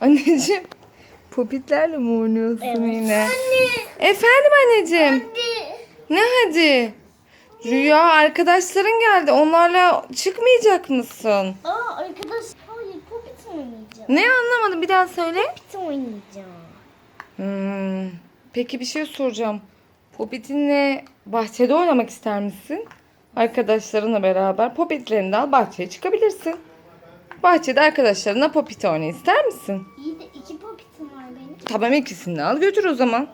Anneciğim popitlerle mi oynuyorsun Evet. yine? Efendim anneciğim. Ne hadi? Rüya arkadaşların geldi. Onlarla çıkmayacak mısın? Aa arkadaş hayır popit oynayacağım. Ne anlamadım bir daha söyle. Popit oynayacağım. Hmm, Peki bir şey soracağım. Popitinle bahçede oynamak ister misin? Arkadaşlarınla beraber popitlerini de al bahçeye çıkabilirsin. Bahçede arkadaşlarına popit oynayın ister misin? İyi de iki popitim var benim. Tamam ikisini de al götür o zaman.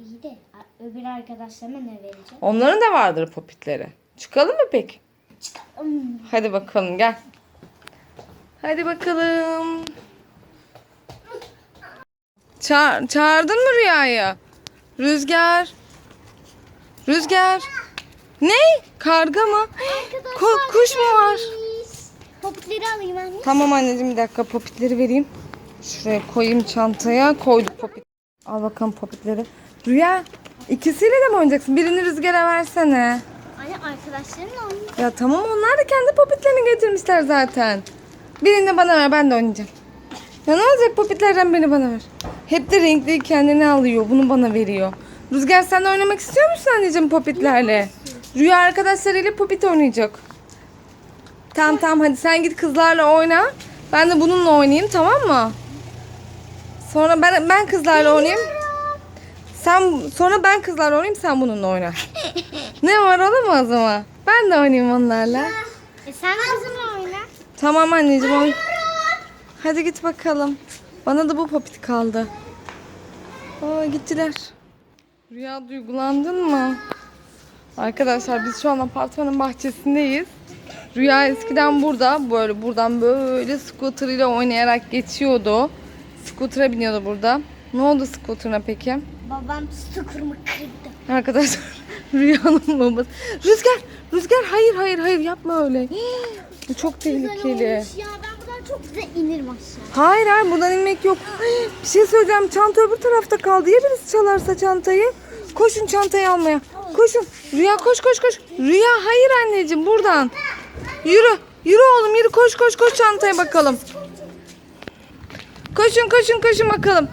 İyi de öbür arkadaşlarıma ne vereceğim? Onların da vardır popitleri. Çıkalım mı peki? Çıkalım. Hadi bakalım gel. Hadi bakalım. Ça- çağırdın mı Rüya'yı? Rüzgar. Rüzgar. Ne? Karga mı? Ko- kuş mu var? Popitleri alayım anne. Tamam anneciğim bir dakika popitleri vereyim. Şuraya koyayım çantaya. Koyduk popit. Al bakalım popitleri. Rüya ikisiyle de mi oynayacaksın? Birini Rüzgar'a versene. Anne arkadaşlarımla oynayayım. Ya tamam onlar da kendi popitlerini getirmişler zaten. Birini bana ver ben de oynayacağım. Ya ne olacak popitlerden birini bana ver. Hep de renkli kendini alıyor. Bunu bana veriyor. Rüzgar sen de oynamak istiyor musun anneciğim popitlerle? Rüya arkadaşlarıyla popit oynayacak. Tamam tamam hadi sen git kızlarla oyna. Ben de bununla oynayayım tamam mı? Sonra ben ben kızlarla oynayayım. Sen sonra ben kızlarla oynayayım sen bununla oyna. Ne var olamaz ama. Ben de oynayayım onlarla. E sen bizimle oyna. Tamam anneciğim oyn. Hadi git bakalım. Bana da bu popit kaldı. Aa gittiler. Rüya duygulandın mı? Arkadaşlar biz şu an apartmanın bahçesindeyiz. Rüya eskiden burada böyle buradan böyle scooter ile oynayarak geçiyordu. Scooter'a biniyordu burada. Ne oldu scooter'ına peki? Babam skurumu kırdı. Arkadaşlar Rüya'nın babası. Rüzgar, Rüzgar hayır hayır hayır yapma öyle. Hii, Bu çok tehlikeli. Ya ben buradan çok güzel inirim aşağı. Hayır hayır buradan inmek yok. Hii, Bir şey söyleyeceğim çanta öbür tarafta kaldı. Ya birisi çalarsa çantayı? Koşun çantayı almaya. Koşun. Rüya koş koş koş. Rüya hayır anneciğim buradan. Yürü. Yürü oğlum yürü koş koş koş çantaya bakalım. Koşun koşun koşun bakalım.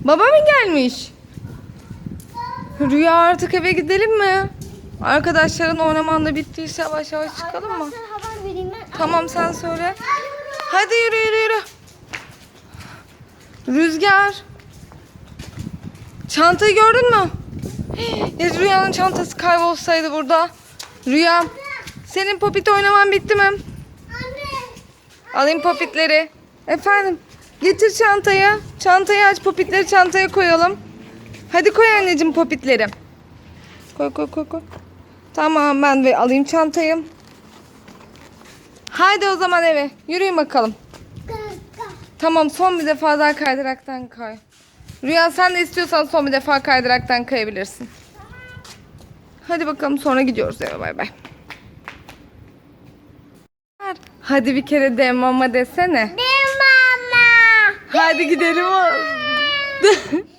Baba mı gelmiş? Rüya artık eve gidelim mi? Arkadaşların oynaman da bittiyse yavaş yavaş çıkalım mı? Tamam sen söyle. Hadi yürü yürü yürü. Rüzgar. Çantayı gördün mü? Ya Rüya'nın çantası kaybolsaydı burada. Rüya. Senin popit oynaman bitti mi? Alayım popitleri. Efendim. Getir çantayı. Çantayı aç popitleri çantaya koyalım. Hadi koy anneciğim popitleri. Koy koy koy koy. Tamam ben de alayım çantayı. Haydi o zaman eve. Yürüyün bakalım. Tamam son bir defa daha kaydıraktan kay. Rüya sen de istiyorsan son bir defa kaydıraktan kayabilirsin. Hadi bakalım sonra gidiyoruz eve bay bay. Hadi bir kere de mama desene. Ne mama? Hadi gidelim.